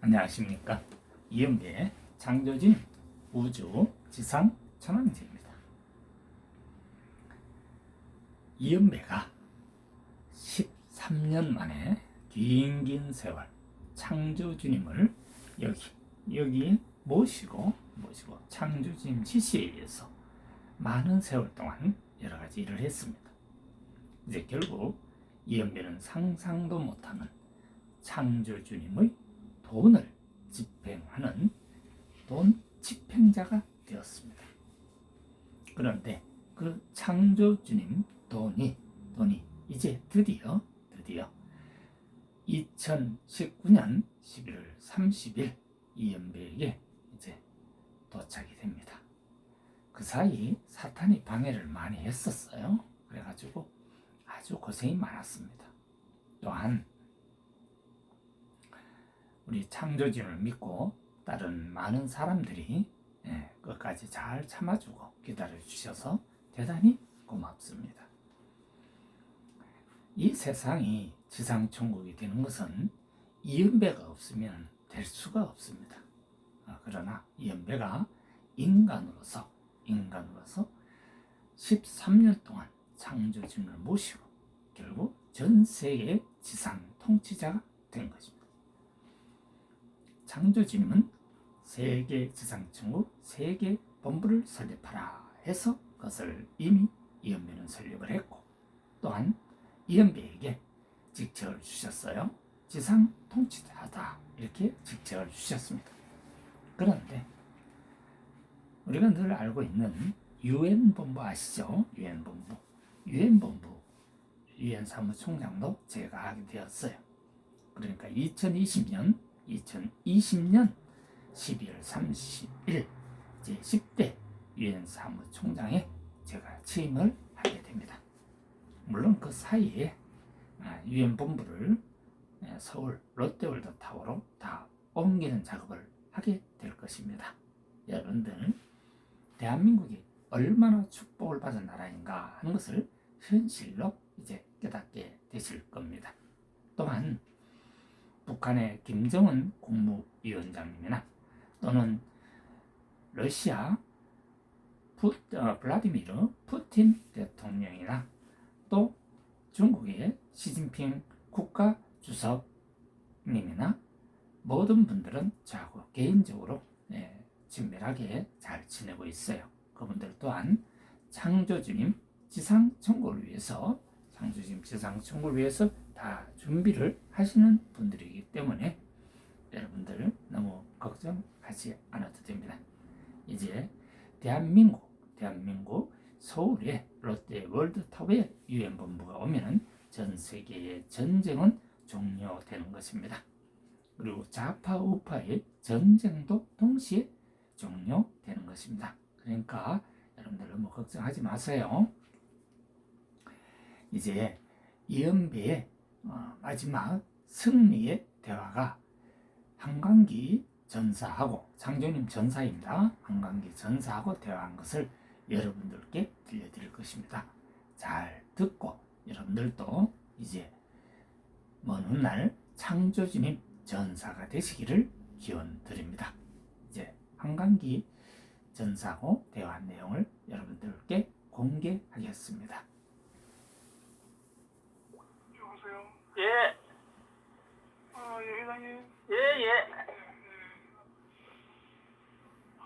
안녕하십니까 이연배 창조진 우주 지상 천왕제입니다. 이연배가 13년 만에 긴 긴 세월 창조주님을 여기 여기 모시고 모시고 창조주님 지시에 의해서 많은 세월 동안 여러 가지 일을 했습니다. 이제 결국 이연배는 상상도 못하는 창조주님의 돈을 집행하는 돈 집행자가 되었습니다. 그런데 그 창조주님 돈이 돈이 이제 드디어 드디어 2019년 11월 30일 이연배에게 이제 도착이 됩니다. 그 사이 사탄이 방해를 많이 했었어요. 그래가지고 아주 고생이 많았습니다. 또한 우리 창조주를 믿고 다른 많은 사람들이 예, 끝까지 잘 참아주고 기다려 주셔서 대단히 고맙습니다. 이 세상이 지상천국이 되는 것은 이연배가 없으면 될 수가 없습니다. 아, 그러나 이연배가 인간으로서 인간으로서 13년 동안 창조주를 모시고 결국 전 세계 지상 통치자가 된 것입니다. 창조주님은 세계 지상천국 세계 본부를 설립하라 해서 그것을 이미 이연배는 설립을 했고 또한 이연배에게 직책을 주셨어요. 지상 통치자다 이렇게 직책을 주셨습니다. 그런데 우리가 늘 알고 있는 유엔 본부 아시죠? 유엔 본부, 유엔 본부, 유엔 사무총장도 제가 하게 되었어요. 그러니까 2020년 2020년 12월 30일 제 10대 유엔 사무총장에 제가 취임을 하게 됩니다. 물론 그 사이에 아, 유엔 본부를 예, 서울 롯데월드 타워로 다 옮기는 작업을 하게 될 것입니다. 여러분들 대한민국이 얼마나 축복을 받은 나라인가 하는 것을 현실로 이제 깨닫게 되실 겁니다. 또한 북한의 김정은 국무위원장님이나 또는 러시아 푸, 어, 블라디미르 푸틴 대통령이나 또 중국의 시진핑 국가 주석님이나 모든 분들은 저하고 개인적으로 네, 친밀하게 잘 지내고 있어요. 그분들 또한 창조주님 지상 천국을 위해서 창조주님 지상 천국을 위해서 다 준비를 하시는 분들이기 때문에 여러분들 너무 걱정하지 않아도 됩니다. 이제 대한민국 대한민국 서울에 롯데 월드타워에 유엔 본부가 오면은 전 세계의 전쟁은 종료되는 것입니다. 그리고 좌파 우파의 전쟁도 동시에 종료되는 것입니다. 그러니까 여러분들 너무 걱정하지 마세요. 이제 이연배의 어, 마지막 승리의 대화가 한강기 전사하고 장조님 전사입니다. 한강기 전사하고 대화한 것을 여러분들께 들려드릴 것입니다. 잘 듣고 여러분들도 이제 먼 훗날 창조주님 전사가 되시기를 기원 드립니다. 이제 한강기 전사하고 대화한 내용을 여러분들께 공개하겠습니다. 여보세요? 예, 아, 예, 회장님. 예, 예.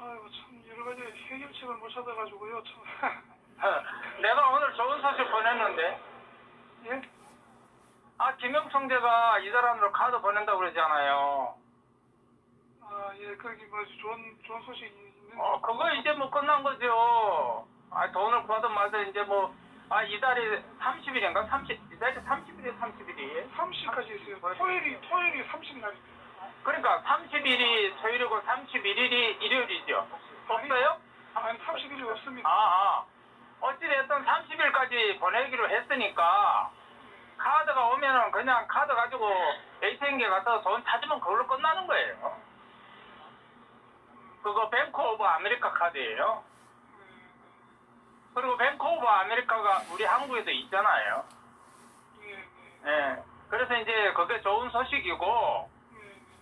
아이고, 참, 여러 가지 해결책을 못 찾아가지고요, 참. 어, 내가 오늘 좋은 소식 보냈는데, 예? 아, 김영청대가 이달안으로 카드 보낸다고 그러잖아요. 아, 예, 거기 뭐 좋은, 좋은 소식이 있는데. 어, 그거 이제 뭐 끝난 거죠. 아, 돈을 구하든 말든 이제 뭐, 아, 이달이 30일인가? 30, 이달이 30일이 30일이. 30까지 있어요. 토요일이, 토요일이 30날입니다. 그러니까 30일이 토요일이고 31일이 일요일이죠. 없어요? 아니, 30일이 없습니다. 아, 아. 어찌됐든 30일까지 보내기로 했으니까, 카드가 오면은 그냥 카드 가지고 ATM기에 가서 돈 찾으면 그걸로 끝나는 거예요. 그거 뱅크 오브 아메리카 카드예요. 그리고 오브 아메리카가 우리 한국에도 있잖아요. 예, 예, 예. 그래서 이제 그게 좋은 소식이고,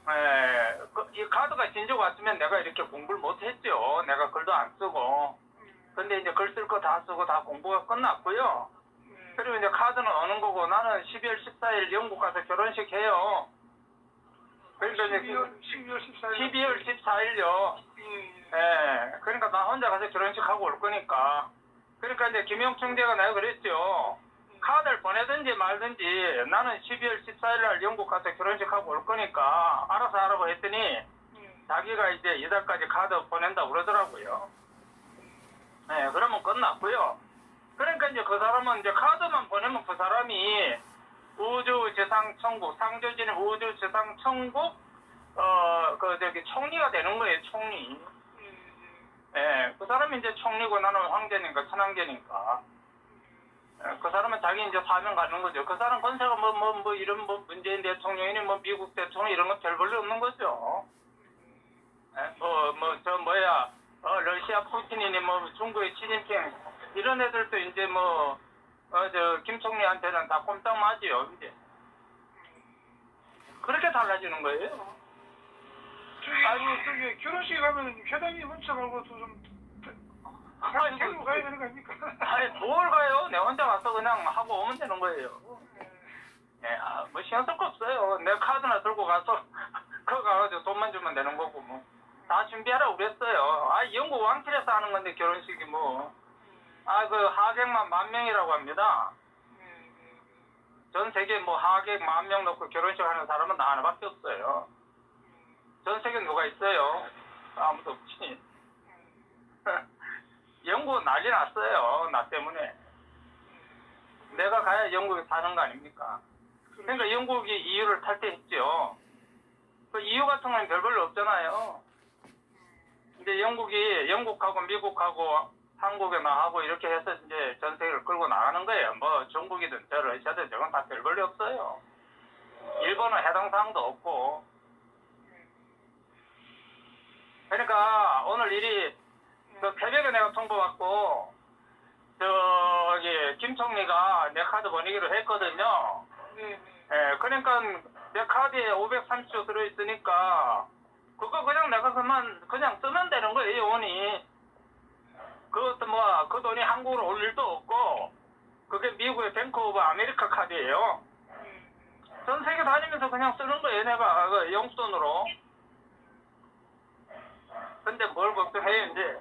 예. 에, 그, 이 카드가 진작 왔으면 내가 이렇게 공부를 못했죠. 내가 글도 안 쓰고. 근데 이제 글 쓸 거 다 쓰고 다 공부가 끝났고요. 네. 그리고 이제 카드는 오는 거고 나는 12월 14일 영국 가서 결혼식 해요. 그러니까 이제 12월 12월 14일 12월 14일요. 예, 예. 예, 그러니까 나 혼자 가서 결혼식 하고 올 거니까. 그러니까 이제 김영충 대가 내가 그랬죠. 카드를 보내든지 말든지 나는 12월 14일 날 영국 가서 결혼식 하고 올 거니까 알아서 하라고 했더니 예. 자기가 이제 이달까지 카드 보낸다 그러더라고요. 네, 그러면 끝났고요. 그러니까 이제 그 사람은 이제 카드만 보내면 그 사람이 우주 재상 천국, 상조진 우주 재상 천국, 어, 그 저기 총리가 되는 거예요, 총리. 예, 그 사람이 이제 총리고 나는 황제니까, 천황제니까. 예, 그 사람은 자기 이제 사명 가는 거죠. 그 사람 권세가 뭐, 뭐, 뭐, 이런 뭐, 문재인 대통령이니 뭐, 미국 대통령 이런 건 별 볼일 없는 거죠. 예, 뭐, 뭐, 저, 뭐야, 어, 러시아 푸틴이니 뭐, 중국의 시진핑, 이런 애들도 이제 뭐, 어, 저, 김 총리한테는 다 꼼짝 맞지요, 이제. 그렇게 달라지는 거예요. 저기 그 저기 결혼식 가면 회장님 혼자 말고 좀 아니, 데리고 뭐, 가야 되는 거 아닙니까? 아니, 뭘 가요? 내 혼자 가서 그냥 하고 오면 되는 거예요. 예, 아, 뭐 신경 쓸 거 없어요. 내 카드나 들고 가서 그거 가가지고 돈만 주면 되는 거고 뭐. 다 준비하라고 그랬어요. 아, 영국 왕실에서 하는 건데 결혼식이 뭐. 아, 그 하객만 만 명이라고 합니다. 전 세계 뭐 하객 만명 놓고 결혼식 하는 사람은 나 하나밖에 없어요. 전 세계 누가 있어요? 아무도 없지. 영국 난리 났어요. 나 때문에. 내가 가야 영국에 사는 거 아닙니까? 그러니까 영국이 EU를 탈퇴했죠. 그 EU 같은 건 별 별로 없잖아요. 근데 영국이 영국하고 미국하고 한국에나 하고 이렇게 해서 이제 전 세계를 끌고 나가는 거예요. 뭐 중국이든 저 러시아든 저건 다 별 별로 없어요. 일본은 해당 사항도 없고. 그러니까 오늘 일이 그 새벽에 내가 통보받고 저기 김 총리가 내 카드 보내기로 했거든요. 네, 네. 예, 그러니까 내 카드에 530조 들어있으니까 그거 그냥 내가 그만 그냥 쓰면 되는 거예요, 원이. 그것도 뭐 그 돈이 한국으로 올 일도 없고 그게 미국의 뱅크 오브 아메리카 카드예요. 전 세계 다니면서 그냥 쓰는 거예요, 내가 그 영수돈으로. 근데 뭘 걱정해요, 이제.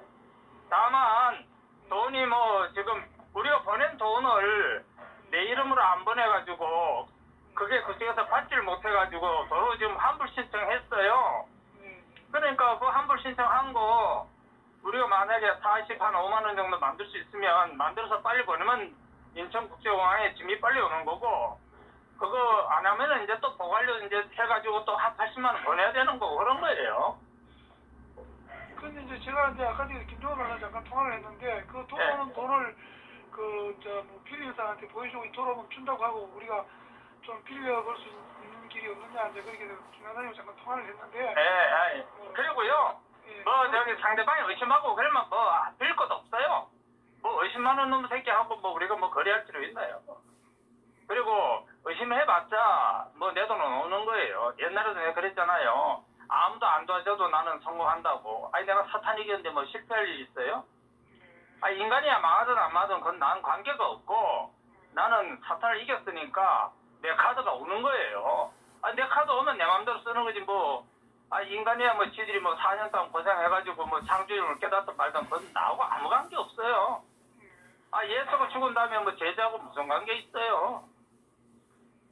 다만 돈이 뭐 지금 우리가 보낸 돈을 내 이름으로 안 보내가지고 그게 그쪽에서 받지를 못해가지고 도로 지금 환불 신청했어요. 그러니까 그 환불 신청한 거 우리가 만약에 40, 한 5만 원 정도 만들 수 있으면 만들어서 빨리 보내면 인천국제공항에 짐이 빨리 오는 거고 그거 안 하면은 이제 또 보관료 이제 해가지고 또 한 80만 원 보내야 되는 거고 그런 거예요. 근데 이제 제가 이제 아까 전에 김종호 변호사 잠깐 통화를 했는데 그 돌아오는 돈을 그저뭐 빌려사한테 보여주고 돌아오면 준다고 하고 우리가 좀 빌려 볼 수 있는 길이 없느냐 이제 그렇게 김관장님 잠깐 통화를 했는데 예, 예. 그리고요. 예, 뭐 저기 상대방이 의심하고 그러면 뭐빌 것도 없어요. 뭐 의심하는 놈 새끼하고 뭐 우리가 뭐 거래할 필요 있나요? 그리고 의심해봤자 뭐 내 돈은 오는 거예요. 옛날에도 내가 그랬잖아요. 아무도 안 도와줘도 나는 성공한다고. 아니 내가 사탄이겼는데 뭐 실패할 일 있어요? 아 인간이야 망하든 안 망하든 그건 난 관계가 없고 나는 사탄을 이겼으니까 내 카드가 오는 거예요. 아 내 카드 오면 내 마음대로 쓰는 거지 뭐. 아 인간이야 뭐 지들이 뭐 4년 동안 고생해가지고 뭐 창조림을 깨닫든 말든 그건 나하고 아무 관계 없어요. 아 예수가 죽은 다음에 뭐 제자하고 무슨 관계 있어요.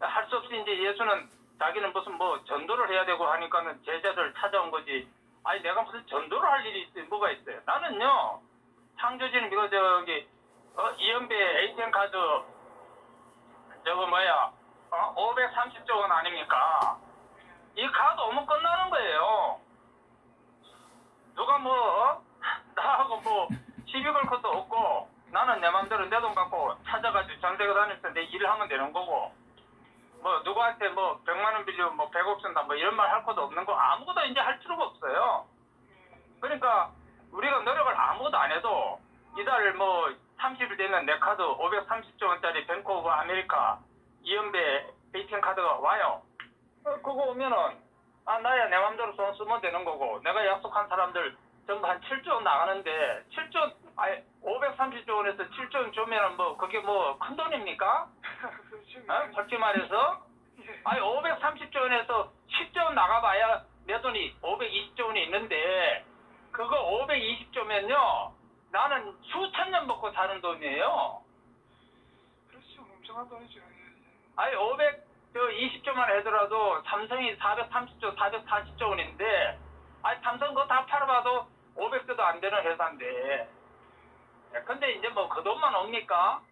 할 수 없이 이제 예수는 자기는 무슨 뭐 전도를 해야 되고 하니까는 제자들 찾아온 거지. 아니 내가 무슨 전도를 할 일이 있어요? 뭐가 있어요? 나는요 창조진 이거 저기 어, 이연배 ATM 카드 저거 뭐야 어? 530조 원 아닙니까? 이 카드 오면 끝나는 거예요. 누가 뭐 어? 나하고 뭐 시비 걸 것도 없고 나는 내 맘대로 내 돈 갖고 찾아가지고 전 세계 다니면서 내 일을 하면 되는 거고 뭐 누구한테 뭐 100만 원 빌리면 뭐 100억 준다 뭐 이런 말 할 것도 없는 거 아무것도 이제 할 필요가 없어요. 그러니까 우리가 노력을 아무것도 안 해도 이달 뭐 30일 되면 내 카드 530조 원짜리 뱅크 오브 아메리카 이연배 ATM 카드가 와요. 어, 그거 오면은 아 나야 내 맘대로 돈 쓰면 되는 거고 내가 약속한 사람들 전부 한 7조 원 나가는데 7조 아니 530조 원에서 7조 원 주면은 뭐 그게 뭐 큰 돈입니까? 어? 솔직히 말해서 예. 아니 530조 원에서 10조 원 나가봐야 내 돈이 520조 원이 있는데 그거 520조면요 나는 수천 년 먹고 사는 돈이에요. 그렇죠. 멍청한 돈이죠. 예, 예. 아니 520조만 하더라도 삼성이 430조, 440조 원인데 아니 삼성 그거 다 팔아봐도 500조도 안 되는 회사인데 예, 근데 이제 뭐 그 돈만 옵니까?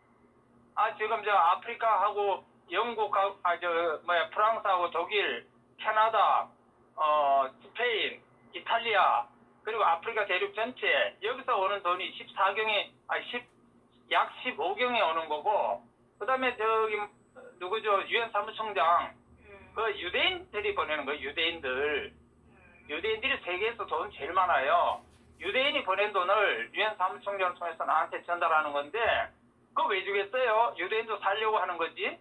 아 지금 저 아프리카하고 영국하고 아 저 뭐야 프랑스하고 독일, 캐나다, 어 스페인, 이탈리아 그리고 아프리카 대륙 전체 여기서 오는 돈이 14경에 아10약 15경에 오는 거고 그다음에 저기 누구죠 유엔 사무총장 예. 그 유대인들이 보내는 거예요 유대인들 예. 유대인들이 세계에서 돈 제일 많아요 유대인이 보낸 돈을 유엔 사무총장을 통해서 나한테 전달하는 건데 그거 왜 주겠어요 유대인도 살려고 하는 거지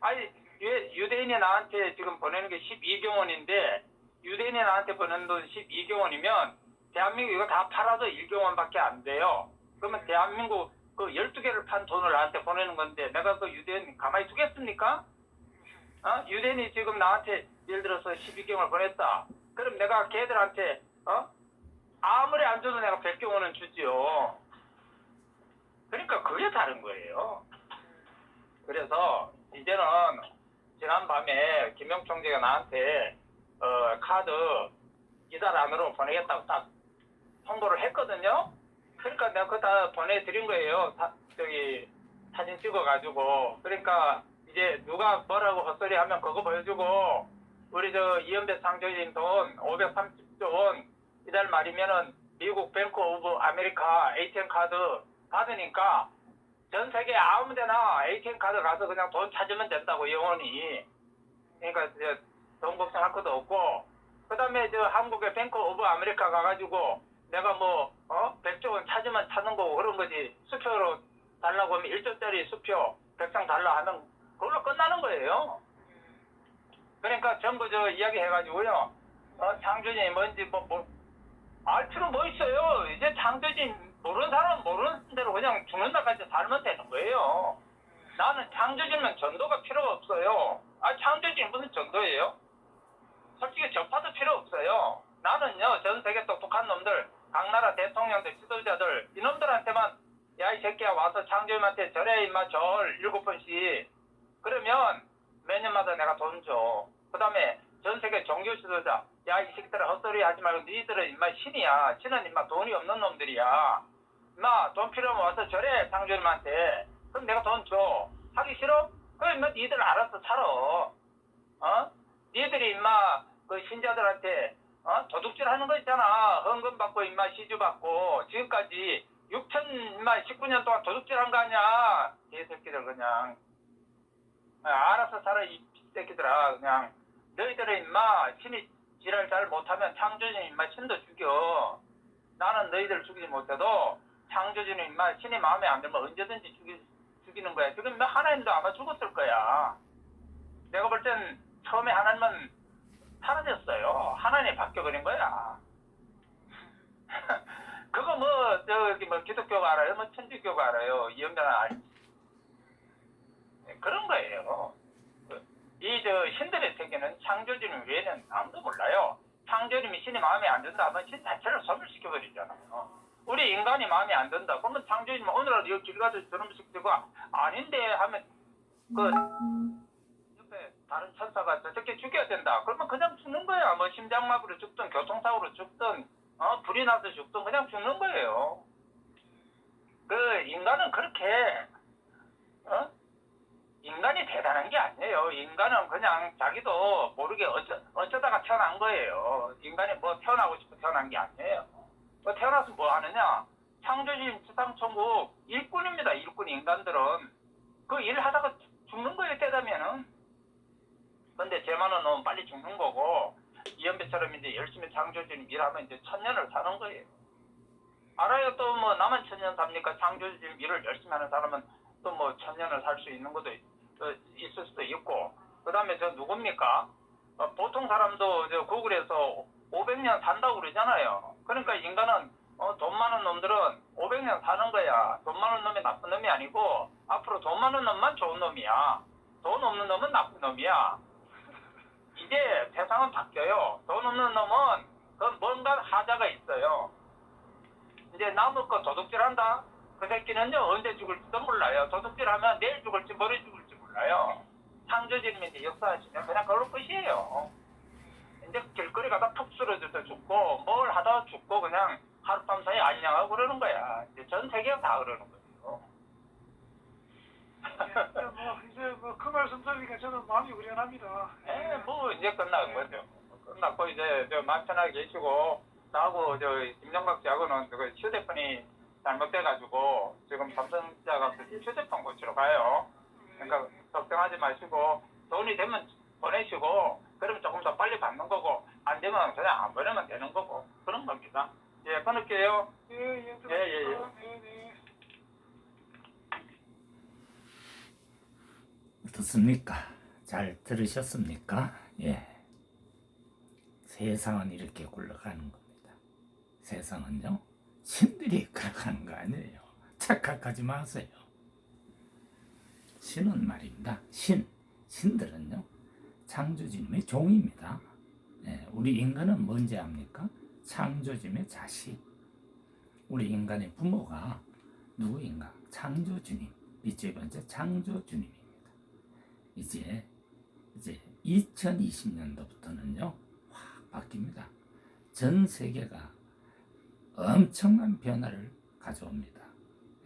아니 유- 유대인이 나한테 지금 보내는 게 12경원인데 유대인이 나한테 보내는 돈 12경원이면 대한민국 이거 다 팔아도 1경원밖에 안 돼요 그러면 대한민국 그 12개를 판 돈을 나한테 보내는 건데 내가 그 유대인 가만히 두겠습니까? 어? 유대인이 지금 나한테 예를 들어서 12경을 보냈다. 그럼 내가 걔들한테 어? 아무리 안 줘도 내가 100경원은 주지요. 그러니까 그게 다른 거예요. 그래서 이제는 지난 밤에 김영 총재가 나한테 어, 카드 이달 안으로 보내겠다고 딱 통보를 했거든요. 그러니까 내가 그거 다 보내드린 거예요. 사- 저기 사진 찍어가지고. 그러니까 이제 누가 뭐라고 헛소리 하면 그거 보여주고 우리 저 이연배 상조님 돈 530조 원 이달 말이면은 미국 뱅크 오브 아메리카 ATM 카드 받으니까 전 세계 아무 데나 ATM 카드 가서 그냥 돈 찾으면 된다고 영원히. 그러니까 이제 돈 걱정할 것도 없고 그다음에 저 한국의 뱅크 오브 아메리카 가가지고 내가 뭐, 어? 100조 원 찾으면 찾는 거고 그런 거지. 수표로 달라고 하면 1조짜리 수표 100장 달라 하면 그걸로 끝나는 거예요. 그러니까 전부 저 이야기 해가지고요. 어, 창조진이 뭔지 뭐, 뭐, 알 필요 뭐 있어요. 이제 창조진 모르는 사람은 모르는 대로 그냥 죽는 날까지 살면 되는 거예요. 나는 창조진은 전도가 필요 없어요. 아, 창조진 무슨 전도예요? 솔직히 전파도 필요 없어요. 나는요, 전 세계 똑똑한 놈들, 각 나라 대통령들, 지도자들, 이놈들한테만, 야, 이 새끼야, 와서 창조님한테 절해, 임마, 절, 일곱 번씩. 그러면, 몇 년마다 내가 돈 줘. 그 다음에, 전 세계 종교 지도자, 야, 이 새끼들아, 헛소리 하지 말고, 니들은 임마 신이야. 신은 임마 돈이 없는 놈들이야. 임마, 돈 필요하면 와서 절해, 창조님한테. 그럼 내가 돈 줘. 하기 싫어? 그럼 임마, 니들 알아서 살아. 어? 니들이 임마 그 신자들한테 어? 도둑질 하는 거 있잖아. 헌금 받고 임마 시주 받고 지금까지 6천 임마 19년 동안 도둑질 한 거 아니야. 개새끼들 그냥 아, 알아서 살아 이 새끼들아 그냥 너희들은 임마 신이 지랄 잘 못하면 창조진 임마 신도 죽여. 나는 너희들 죽이지 못해도 창조진은 임마 신이 마음에 안 들면 언제든지 죽이, 죽이는 거야. 지금 임마 하나님도 아마 죽었을 거야. 내가 볼 땐 처음에 하나님은 사라졌어요. 하나님이 바뀌어버린 거야. 그거 뭐, 저기 뭐 기독교가 알아요? 뭐 천주교가 알아요? 이연배는 알지. 네, 그런 거예요. 이 저 신들의 세계는 창조주님 외에는 아무도 몰라요. 창조님이 신이 마음에 안 든다 하면 신 자체를 소멸시켜버리잖아요. 우리 인간이 마음에 안 든다. 그러면 창조주님 오늘날 여기 길 가서 저런 식되고 아닌데 하면 그 옆에 다른 천사가 저 새끼 죽여야 된다. 그러면 그냥 죽는 거야. 뭐 심장마비로 죽든 교통사고로 죽든 어 불이 나서 죽든 그냥 죽는 거예요. 그 인간은 그렇게 어 인간이 대단한 게 아니에요. 인간은 그냥 자기도 모르게 어쩌, 어쩌다가 태어난 거예요. 인간이 뭐 태어나고 싶어 태어난 게 아니에요. 뭐 태어나서 뭐 하느냐? 창조주님 지상천국 일꾼입니다. 일꾼 인간들은 그일 하다가 죽는 거예요. 때다면은. 근데 제만은 너무 빨리 죽는 거고 이연배처럼 이제 열심히 창조주님 일하면 이제 천년을 사는 거예요. 알아요. 또 뭐 나만 천년 삽니까? 창조주님 일을 열심히 하는 사람은 또 뭐 천년을 살 수 있는 것도 있- 어, 있을 수도 있고. 그 다음에 저 누굽니까? 어, 보통 사람도 저 구글에서 500년 산다고 그러잖아요. 그러니까 인간은 어, 돈 많은 놈들은 500년 사는 거야. 돈 많은 놈이 나쁜 놈이 아니고 앞으로 돈 많은 놈만 좋은 놈이야. 돈 없는 놈은 나쁜 놈이야. 이제 세상은 바뀌어요. 돈 없는 놈은 그 뭔가 하자가 있어요. 이제 남의 거 도둑질 한다. 그 새끼는요 언제 죽을지도 몰라요. 도둑질 하면 내일 죽을지 모레 죽을지 몰라요. 창조주님이 이제 역사하시면 그냥 그걸로 끝이에요. 이제 길거리 가다 푹 쓰러져서 죽고 뭘 하다 죽고 그냥 하룻밤 사이 안녕하고 그러는 거야. 이제 전 세계가 다 그러는 거예요. 예, 뭐 이제 뭐 그 말씀 들으니까 저는 마음이 후련합니다. 예, 뭐 이제 끝난 거죠. 끝났고 이제 저 마음 편하게 계시고 나하고 저 김정박 씨하고는 그 휴대폰이 잘못돼가지고 지금 삼성자가 휴대폰 고치러 가요. 그러니까 걱정하지 마시고 돈이 되면 보내시고 그러면 조금 더 빨리 받는 거고 안 되면 그냥 안 보내면 되는 거고 그런 겁니다. 예, 끊을게요. 예, 예, 예, 예, 예. 네, 네. 어떻습니까? 잘 들으셨습니까? 예. 세상은 이렇게 굴러가는 겁니다. 세상은요, 신들이 굴러가는 거 아니에요. 착각하지 마세요. 신은 말입니다. 신. 신들은요, 창조주님의 종입니다. 예, 우리 인간은 뭔지 압니까? 창조주님의 자식. 우리 인간의 부모가 누구인가? 창조주님. 이제 번째 창조주님입니다. 이제 이제 2020년도부터는요 확 바뀝니다. 전 세계가 엄청난 변화를 가져옵니다.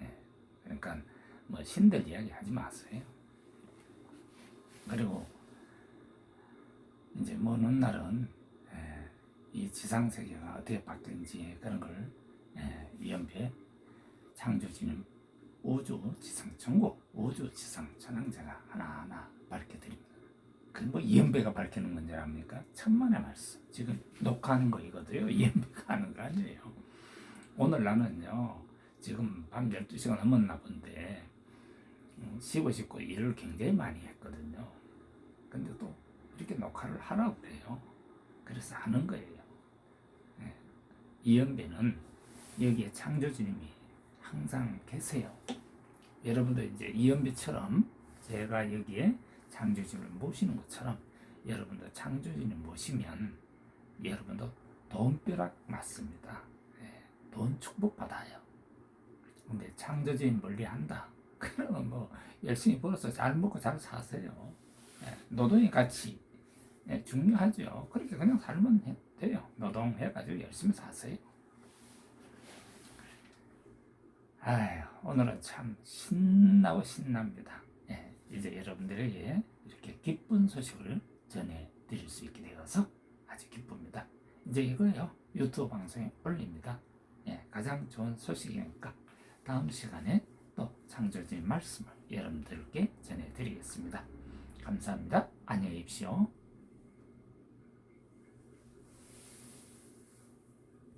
예, 그러니까 뭐 신들 이야기 하지 마세요. 그리고 이제 먼 훗날은 예, 이 지상 세계가 어떻게 바뀌는지 그런 걸 예, 이연배 창조주님 우주 지상 천국 우주 지상 천왕제가 하나하나 밝혀드립니다. 그뭐 이연배가 밝히는 건지 압니까? 천만의 말씀. 지금 녹화하는 거 이거든요. 이연배가 하는 거 아니에요. 오늘 나는요. 지금 밤 12시가 넘었나 본데 음, 쉬고 싶고 일을 굉장히 많이 했거든요. 근데 또 이렇게 녹화를 하라고 그래요. 그래서 하는 거예요. 예. 이연배는 여기에 창조주님이 항상 계세요. 여러분도 이제 이연배처럼 제가 여기에 창조주님을 모시는 것처럼 여러분도 창조주님 모시면 여러분도 돈벼락 맞습니다. 예, 돈 축복 받아요. 근데 창조주님 멀리 한다. 그러면 뭐 열심히 벌어서 잘 먹고 잘 사세요. 예, 노동의 가치 예, 중요하죠. 그렇게 그냥 살면 해- 돼요. 노동해가지고 열심히 사세요. 아휴, 오늘은 참 신나고 신납니다. 예, 이제 여러분들에게 이렇게 기쁜 소식을 전해드릴 수 있게 되어서 아주 기쁩니다. 이제 이거요, 유튜브 방송에 올립니다. 예, 가장 좋은 소식이니까 다음 시간에 또 창조주의 말씀을 여러분들께 전해드리겠습니다. 감사합니다. 안녕히 계십시오.